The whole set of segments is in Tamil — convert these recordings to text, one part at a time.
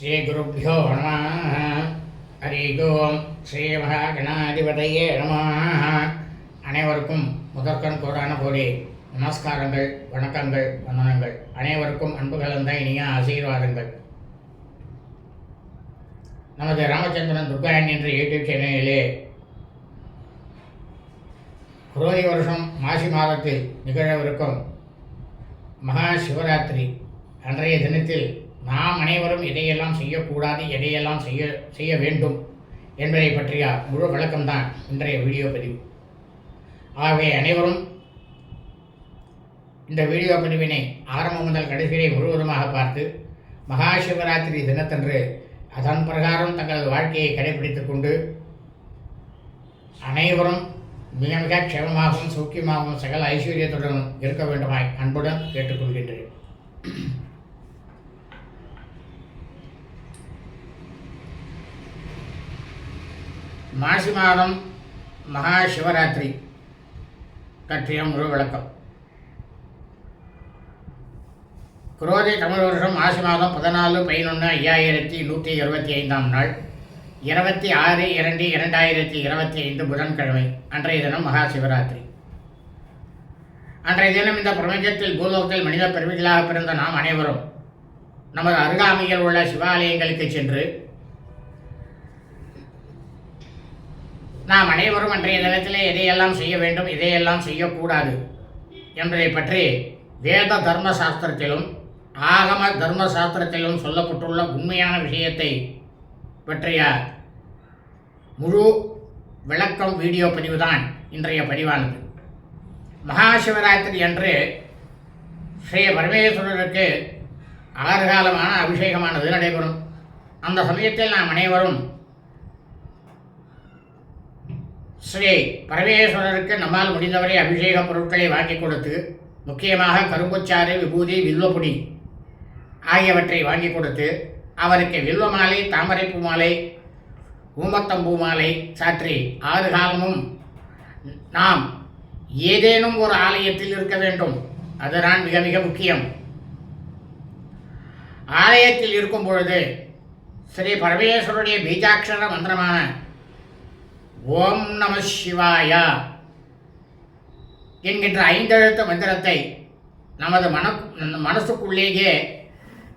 ஸ்ரீகுருப்போ நம ஹரி ஓம். ஸ்ரீ மகாகணாதிபதையே நம. அனைவருக்கும் முதற்கண் கோடான கோடி நமஸ்காரங்கள் வணக்கங்கள் வந்தனங்கள். அனைவருக்கும் அன்பு கலந்த இனிய ஆசீர்வாதங்கள். நமது ராமச்சந்திரன் துர்காயன் என்ற யூடியூப் சேனலிலே குரோதி வருஷம் மாசி மாதத்தில் நிகழவிருக்கும் மகா சிவராத்திரி அன்றைய தினத்தில் நாம் அனைவரும் எதையெல்லாம் செய்யக்கூடாது எதையெல்லாம் செய்ய செய்ய வேண்டும் என்பதை பற்றிய முழு விளக்கம்தான் இன்றைய வீடியோ பதிவு. ஆகவே அனைவரும் இந்த வீடியோ பதிவினை ஆரம்பம் முதல் கடைசி வரை முழுவதுமாக பார்த்து மகா சிவராத்திரி தினத்தன்று அதன் பிரகாரம் தங்களது வாழ்க்கையை கடைபிடித்து கொண்டு அனைவரும் மிக மிக க்ஷேமமாகவும் சௌக்கியமாகவும் சகல ஐஸ்வர்யத்துடன் இருக்க வேண்டுமாய் அன்புடன் கேட்டுக்கொள்கின்றேன். மாசி மாதம் மகா சிவராத்திரி பற்றிய முழு விளக்கம். குரோதி தமிழ் வருஷம் மாசி மாதம் பதினாலு பதினொன்று ஐயாயிரத்தி நூற்றி இருபத்தி ஐந்தாம் நாள் இருபத்தி ஆறு இரண்டு இரண்டாயிரத்தி இருபத்தி ஐந்து புதன்கிழமை அன்றைய தினம் மகா சிவராத்திரி அன்றைய தினம் இந்த பிரபஞ்சத்தில் பூலோகத்தில் மனித பெருமைகளாக பிறந்த நாம் அனைவரும் நமது அருகாமையில் உள்ள சிவாலயங்களுக்கு சென்று நாம் அனைவரும் அன்றைய தினத்திலே எதையெல்லாம் செய்ய வேண்டும் இதையெல்லாம் செய்யக்கூடாது என்பதை பற்றி வேத தர்ம சாஸ்திரத்திலும் ஆகம தர்ம சாஸ்திரத்திலும் சொல்லப்பட்டுள்ள உண்மையான விஷயத்தை பற்றிய முழு விளக்கம் வீடியோ பதிவுதான் இன்றைய பதிவானது. மகா சிவராத்திரி அன்று ஸ்ரீ பரமேஸ்வரருக்கு ஆறு காலமான அபிஷேகமானது நடைபெறும். அந்த சமயத்தில் நாம் அனைவரும் ஸ்ரீ பரமேஸ்வரருக்கு நம்மால் முடிந்தவரை அபிஷேக பொருட்களை வாங்கி கொடுத்து முக்கியமாக கரும்புச்சாறு விபூதி வில்வப்பொடி ஆகியவற்றை வாங்கி கொடுத்து அவருக்கு வில்வ மாலை தாமரைப்பூ மாலை ஊமத்தம்பூ மாலை சாற்றி ஆறு காலமும் நாம் ஏதேனும் ஒரு ஆலயத்தில் இருக்க வேண்டும். அதுதான் மிக மிக முக்கியம். ஆலயத்தில் இருக்கும் பொழுது ஸ்ரீ பரமேஸ்வருடைய பீஜாட்சர மந்திரமான ஓம் நம சிவாயா என்கின்ற ஐந்தெழுத்த மந்திரத்தை நமது மன மனசுக்குள்ளேயே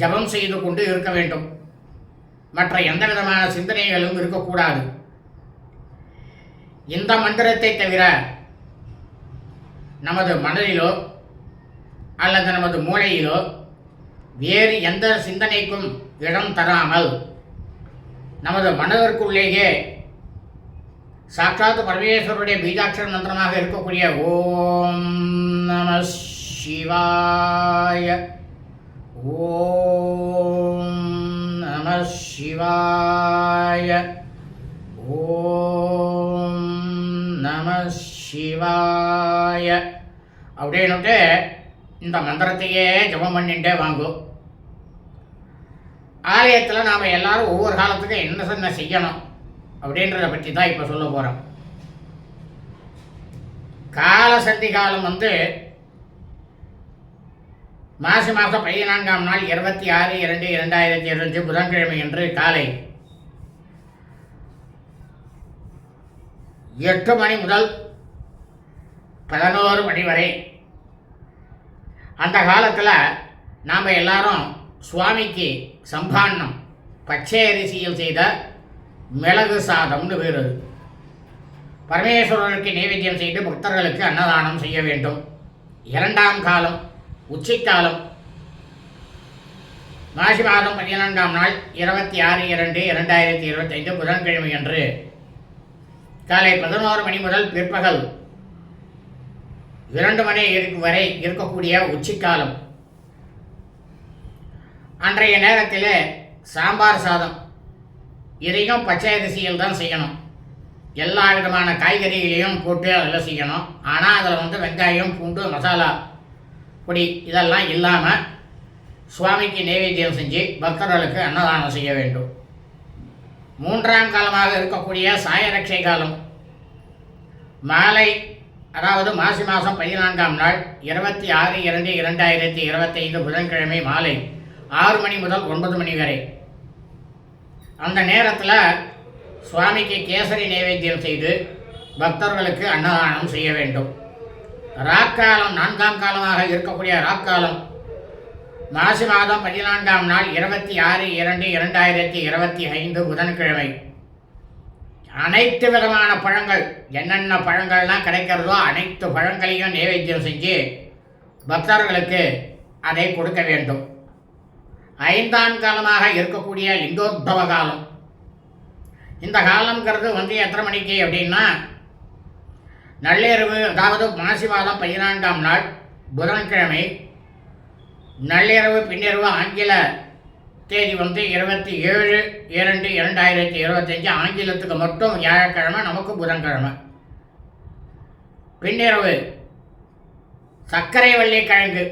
ஜபம் செய்து கொண்டு இருக்க வேண்டும். மற்ற எந்த விதமான சிந்தனைகளும் இருக்கக்கூடாது. இந்த மந்திரத்தை தவிர நமது மனதிலோ அல்லது நமது மூளையிலோ வேறு எந்த சிந்தனைக்கும் இடம் தராமல் நமது மனதிற்குள்ளேயே சாட்சாத் பரமேஸ்வருடைய பீஜாட்சர மந்திரமாக இருக்கக்கூடிய ஓம் நம சிவாய. ஓம் நம சிவாய. ஓம் நம சிவாய. அப்படின்னுட்டு இந்த மந்திரத்தையே ஜபம் பண்ணிட்டே வாங்கும் ஆலயத்தில் நாம் எல்லாரும் ஒவ்வொரு காலத்துக்கும் என்ன என்ன செய்யணும்? அப்படின்றத பற்றி தான் இப்போ சொல்ல போகிறோம் கால சந்தி காலம் வந்து மாசி மாதம் பதினான்காம் நாள் இருபத்தி ஆறு இரண்டு இரண்டாயிரத்தி இருபத்தி புதன்கிழமை அன்று காலை எட்டு மணி முதல் பதினோரு மணி வரை. அந்த காலத்தில் நாம் எல்லாரும் சுவாமிக்கு சம்பாண்ணம் பச்சை அரிசியில் செய்த மிளகு சாதம்னு பேர் அது. பரமேஸ்வரருக்கு நைவேத்தியம் செய்து பக்தர்களுக்கு அன்னதானம் செய்ய வேண்டும். இரண்டாம் காலம் உச்சிக்காலம். மாசி மாதம் பதினான்காம் நாள் இருபத்தி ஆறு இரண்டு இரண்டாயிரத்தி இருபத்தைந்து புதன்கிழமை அன்று. காலை பதினோரு மணி முதல் பிற்பகல் இரண்டு மணி இருக்கும் வரை இருக்கக்கூடிய உச்சிக்காலம். அன்றைய நேரத்தில் சாம்பார் சாதம். இதையும் பச்சை அரிசியில் தான் செய்யணும். எல்லா விதமான காய்கறிகளையும் போட்டு அதில் செய்யணும். ஆனால் அதில் வந்து வெங்காயம் பூண்டு மசாலா பொடி இதெல்லாம் இல்லாமல் சுவாமிக்கு நைவேத்தியம் செஞ்சு பக்தர்களுக்கு அன்னதானம் செய்ய வேண்டும். மூன்றாம் காலமாக இருக்கக்கூடிய சாயரட்சை காலம். மாலை அதாவது மாசி மாதம் பதினான்காம் நாள் இருபத்தி ஆறு இரண்டு இரண்டாயிரத்தி இருபத்தைந்து புதன்கிழமை மாலை ஆறு மணி முதல் ஒன்பது மணி வரை. அந்த நேரத்தில் சுவாமிக்கு கேசரி நைவேத்தியம் செய்து பக்தர்களுக்கு அன்னதானம் செய்ய வேண்டும். ராக்காலம் நான்காம் காலமாக இருக்கக்கூடிய ராக்காலம் மாசி மாதம் பதினான்காம் நாள் இருபத்தி ஆறு இரண்டு இரண்டாயிரத்தி இருபத்தி ஐந்து புதன்கிழமை. அனைத்து விதமான பழங்கள் என்னென்ன பழங்கள்லாம் கிடைக்கிறதோ அனைத்து பழங்களையும் நைவேத்தியம் செஞ்சு பக்தர்களுக்கு அதை கொடுக்க வேண்டும். ஐந்தாம் காலமாக இருக்கக்கூடிய லிங்கோத்பவ காலம். இந்த காலம்ங்கிறது வந்து எத்தனை மணிக்கு அப்படின்னா நள்ளிரவு அதாவது மாசி மாதம் பதினான்காம் நாள் புதன்கிழமை நள்ளிரவு பின்னிரவு ஆங்கில தேதி வந்து இருபத்தி ஏழு இரண்டு இரண்டாயிரத்தி இருபத்தஞ்சி ஆங்கிலத்துக்கு மட்டும் வியாழக்கிழமை நமக்கு புதன்கிழமை. பின்னிரவு சர்க்கரை வள்ளி கிழங்கு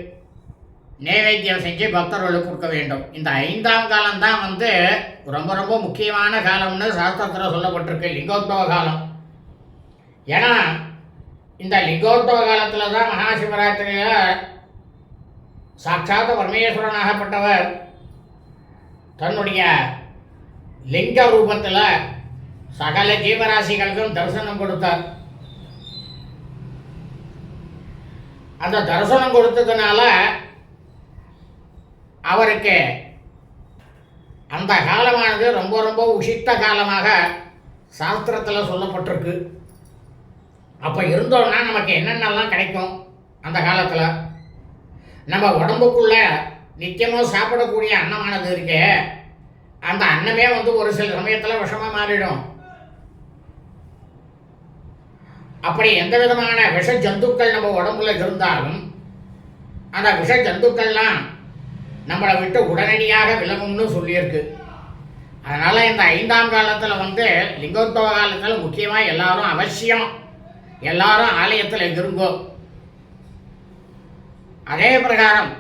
நைவேத்தியம் செஞ்சு பக்தர்களுக்கு கொடுக்க வேண்டும். இந்த ஐந்தாம் காலம்தான் வந்து ரொம்ப ரொம்ப முக்கியமான காலம்னு சாஸ்திரத்தில் சொல்லப்பட்டிருக்கு லிங்கோத்பவ காலம். ஏன்னா இந்த லிங்கோத்பவ காலத்தில் தான் மகாசிவராத்திரியில் சாட்சாத் பரமேஸ்வரனாகப்பட்டவர் தன்னுடைய லிங்க ரூபத்தில் சகல ஜீவராசிகளுக்கும் தரிசனம் கொடுத்தார். அந்த தரிசனம் கொடுத்ததுனால அவருக்கு அந்த காலமானது ரொம்ப ரொம்ப உஷித்த காலமாக சாஸ்திரத்தில் சொல்லப்பட்டிருக்கு. அப்போ இருந்தோம்னா நமக்கு என்னென்னலாம் கிடைக்கும் அந்த காலத்தில்? நம்ம உடம்புக்குள்ளே நிச்சயமாக சாப்பிடக்கூடிய அன்னமானது இருக்கே அந்த அன்னமே வந்து ஒரு சில சமயத்தில் விஷமாக மாறிடும். அப்படி எந்த விதமான விஷ ஜந்துக்கள் நம்ம உடம்புல இருந்தாலும் அந்த விஷ ஜந்துக்கள்லாம் நம்மளை விட்டு உடனடியாக விலகும்னு சொல்லியிருக்கு. அதனால் இந்த ஐந்தாம் காலத்தில் வந்து லிங்கோத்பவ காலத்தில் முக்கியமாக எல்லாரும் அவசியம். எல்லாரும் ஆலயத்தில் இருங்கோ. அதே பிரகாரம்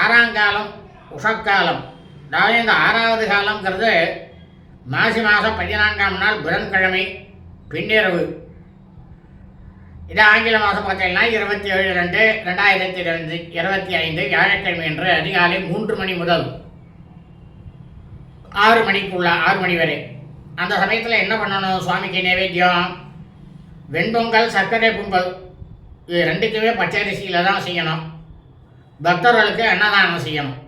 ஆறாம் காலம் உஷக்காலம் அதாவது இந்த ஆறாவது காலங்கிறது மாசி மாதம் பதினான்காம் நாள் புதன்கிழமை பின்னிரவு. இது ஆங்கில மாதம் பார்த்தீங்கன்னா இருபத்தி ஏழு ரெண்டு ரெண்டாயிரத்தி ரெண்டு இருபத்தி ஐந்து வியாழக்கிழமை என்று அதிகாலை மூன்று மணி முதல் ஆறு மணிக்குள்ள ஆறு மணி வரை. அந்த சமயத்தில் என்ன பண்ணணும்? சுவாமிக்கு நைவேத்தியம் வெண்பொங்கல் சர்க்கரை பொங்கல் இது ரெண்டுக்குமே பச்சரிசியில் தான் செய்யணும். பக்தர்களுக்கு அன்னதானம் செய்யணும்.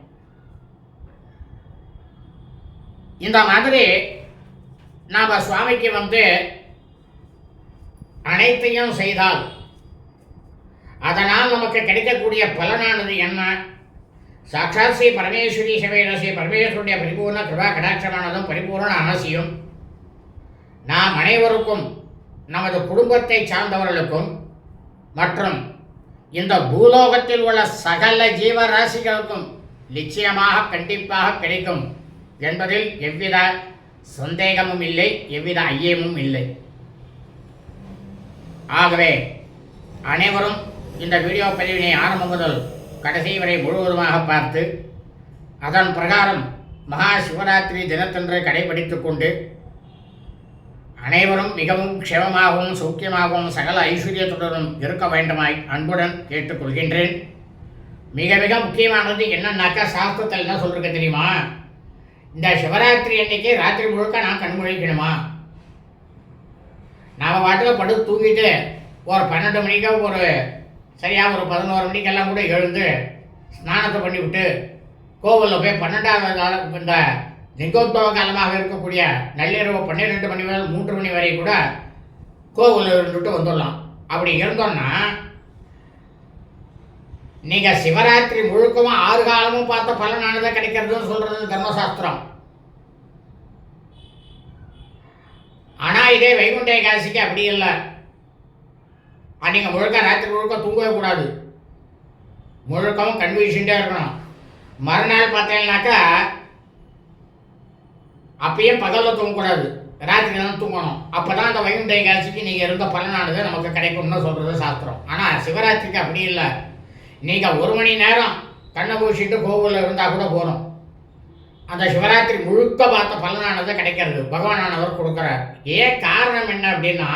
இந்த மாதிரி நாம் சுவாமிக்கு வந்து அனைத்தையும் செய்தால் அதனால் நமக்கு கிடைக்கக்கூடிய பலனானது என்ன? சாட்சாத் ஸ்ரீ பரமேஸ்வரி சபையில ஸ்ரீ பரமேஸ்வருடைய பரிபூர்ண கிருபா கடாட்சமானதும் பரிபூர்ண அவசியம் நாம் அனைவருக்கும் நமது குடும்பத்தை சார்ந்தவர்களுக்கும் மற்றும் இந்த பூலோகத்தில் உள்ள சகல ஜீவராசிகளுக்கும் நிச்சயமாக கண்டிப்பாக கிடைக்கும் என்பதில் எவ்வித சந்தேகமும் இல்லை எவ்வித ஐயமும் இல்லை. ஆகவே அனைவரும் இந்த வீடியோ பதிவினை ஆரம்பம் முதல் கடைசி வரை முழுவதுமாக பார்த்து அதன் பிரகாரம் மகா சிவராத்திரி தினத்தன்று கடைபிடித்து கொண்டு அனைவரும் மிகவும் க்ஷேமமாகவும் சௌக்கியமாகவும் சகல ஐஸ்வர்யத்துடனும் இருக்க வேண்டுமாய் அன்புடன் கேட்டுக்கொள்கின்றேன். மிக மிக முக்கியமானது என்னன்னாக்கா சாஸ்திரத்தில் என்ன சொல்லிருக்க தெரியுமா? இந்த சிவராத்திரி அன்னைக்கு ராத்திரி முழுக்க நான் கண்முழிக்கணுமா? நாம் பாட்டில் படுத்து தூங்கிட்டு ஒரு பன்னெண்டு மணிக்கோ ஒரு சரியாக ஒரு பதினோரு மணிக்கெல்லாம் கூட எழுந்து ஸ்நானத்தை பண்ணிவிட்டு கோவிலில் போய் பன்னெண்டாவது காலம் இந்த லிங்கோத்பவ காலமாக இருக்கக்கூடிய நள்ளிரவு பன்னிரெண்டு மணி முதல் மூன்று மணி வரை கூட கோவிலில் இருந்துட்டு வந்துடலாம். அப்படி இருந்தோம்னா நீங்கள் சிவராத்திரி முழுக்கவும் ஆறு காலமும் பார்த்த பலனானதை கிடைக்கிறதுன்னு சொல்கிறது தர்மசாஸ்திரம். ஆனால் இதே வைகுண்ட ஏகாதசிக்கு அப்படி இல்லை. நீங்கள் முழுக்க ராத்திரி முழுக்க தூங்கவே கூடாது. முழுக்கவும் கண் வீசிகிட்டே இருக்கணும். மறுநாள் பார்த்தீங்கன்னாக்கா அப்பயே பகலில் தூங்கக்கூடாது. ராத்திரி தான் தூங்கணும். அப்போ தான் அந்த வைகுண்ட ஏகாதசிக்கு நீங்கள் இருந்த பலனானது நமக்கு கிடைக்கும்னு சொல்கிறது சாஸ்திரம். ஆனால் சிவராத்திரிக்கு அப்படி இல்லை. நீங்கள் ஒரு மணி நேரம் கண்ணை பூசிட்டு கோவிலில் இருந்தால் கூட போதும். அந்த சிவராத்திரி முழுக்க பார்த்த பலனானது கிடைக்கிறது. பகவானானவர் கொடுக்குறார். ஏன் காரணம் என்ன அப்படின்னா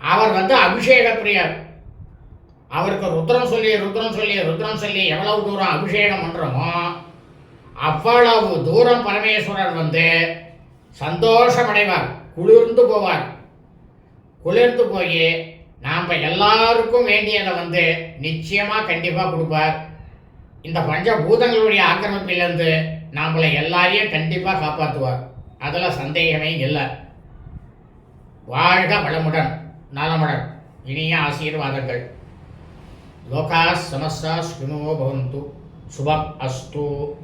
அவர் வந்து அபிஷேக பிரியர். அவருக்கு ருத்ரம் சொல்லி ருத்ரம் சொல்லி ருத்ரம் சொல்லி எவ்வளவு தூரம் அபிஷேகம் பண்ணுறோமோ அவ்வளவு தூரம் பரமேஸ்வரர் வந்து சந்தோஷமடைவார். குளிர்ந்து போவார். குளிர்ந்து போய் நாம் எல்லாருக்கும் வேண்டியதை வந்து நிச்சயமாக கண்டிப்பாக கொடுப்பார். இந்த பஞ்சபூதங்களுடைய ஆக்கிரமிப்பிலிருந்து நாமளை எல்லாரையும் கண்டிப்பாக காப்பாற்றுவார் அதில் சந்தேகமே இல்லை. வாழ்க வளமுடன் நலமுடன் இனிய ஆசீர்வாதங்கள். லோகா சமஸ்தா ஸ்கினோ பவந்து. சுபம் அஸ்து.